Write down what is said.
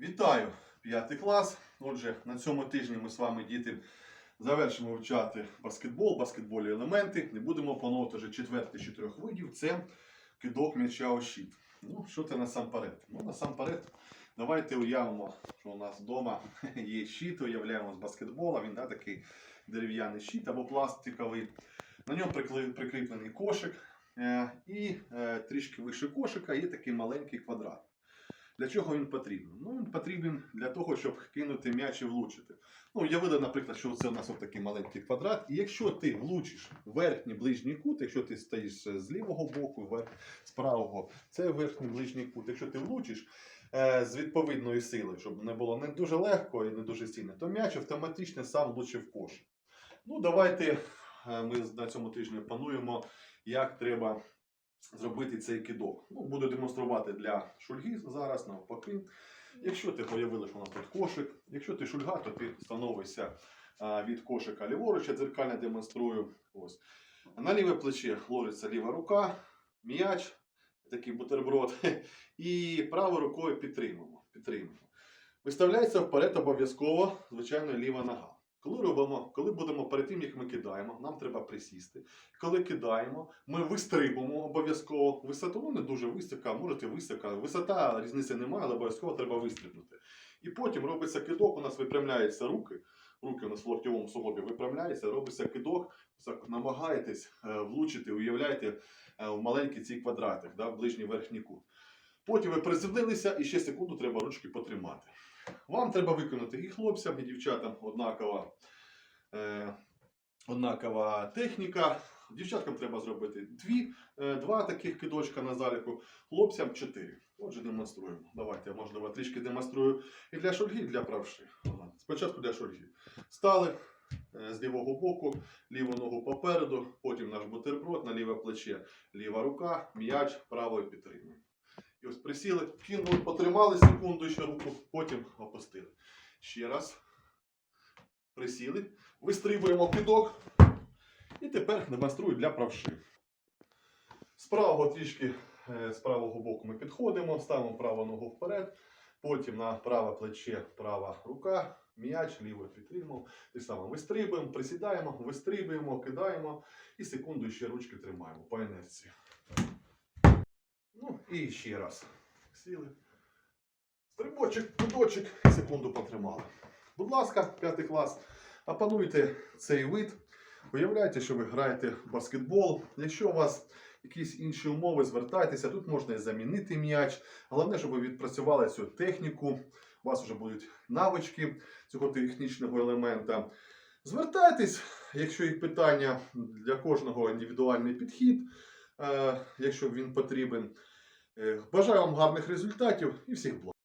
Вітаю, п'ятий клас. Отже, на цьому тижні ми з вами, діти, завершимо вивчати баскетбол, баскетбольні елементи. Не будемо опановувати вже четвертий з чотирьох видів. Це кидок м'яча у щит. Ну, що це насамперед? Ну, насамперед, давайте уявимо, що у нас вдома є щит, уявляємо з баскетбола. Він да, такий дерев'яний щит або пластиковий. На ньому прикріплений кошик. Е, І е, трішки вище кошика є такий маленький квадрат. Для чого він потрібен? Ну, він потрібен для того, щоб кинути м'яч і влучити. Ну, уявили, наприклад, що це у нас такий маленький квадрат. І якщо ти влучиш верхній ближній кут, якщо ти стоїш з лівого боку, з правого, це верхній ближній кут. Якщо ти влучиш е, з відповідної сили, щоб не було не дуже легко і не дуже сильно, то м'яч автоматично сам влучив кош. Ну, давайте е, ми на цьому тижні пануємо, як треба зробити цей кидок. Ну, буду демонструвати для шульги зараз навпаки. Якщо ти уявили, що у нас тут кошик, якщо ти шульга, то ти становишся від кошика ліворуч, я дзеркально демонструю. Ось. На ліве плече ложиться ліва рука, м'яч, такий бутерброд, і правою рукою підтримуємо. підтримуємо. Виставляється вперед обов'язково, звичайно, ліва нога. Коли робимо, коли будемо перед тим, як ми кидаємо, нам треба присісти. Коли кидаємо, ми вистрибуємо обов'язково висоту, ну не дуже висока, можете висока. Висота різниці немає, але обов'язково треба вистрибнути. І потім робиться кидок, у нас випрямляються руки. Руки у нас в локтєвому суглобі випрямляються, робиться кидок, намагаєтесь е, влучити, уявляєте, е, в маленький цей квадратик, да, в ближній верхній кут. Потім ви приземлилися і ще секунду треба ручки потримати. Вам треба виконати і хлопцям, і дівчатам однакова, е, однакова техніка. Дівчаткам треба зробити дві, е, два таких кидочка на заліку, хлопцям чотири. Отже, демонструємо. Давайте можливо, трішки демонструю і для шульги, і для правши. Ага. Спочатку для шульги. Стали е, з лівого боку, ліву ногу попереду, потім наш бутерброд на ліве плече, ліва рука, м'яч, правою підтримуємо. І ось присіли, кинули, потримали секунду ще руку, потім опустили. Ще раз. Присіли, вистрибуємо кидок. І тепер демонструю для правши. З правого трішки е, з правого боку ми підходимо, ставимо праву ногу вперед, потім на праве плече права рука, м'яч, лівою підтримуємо. Те саме вистрибуємо, присідаємо, вистрибуємо, кидаємо і секунду ще ручки тримаємо по інерції. Ну і ще раз. Сіли. Стрибочок, кидочок, секунду потримали. Будь ласка, п'ятий клас, опануйте цей вид. Уявляйте, що ви граєте в баскетбол. Якщо у вас якісь інші умови, звертайтеся. Тут можна і замінити м'яч. Головне, щоб ви відпрацювали цю техніку. У вас вже будуть навички цього технічного елемента. Звертайтесь, якщо є питання для кожного індивідуальний підхід, е, якщо він потрібен. Е, Бажаю вам гарних результатів і всіх благ.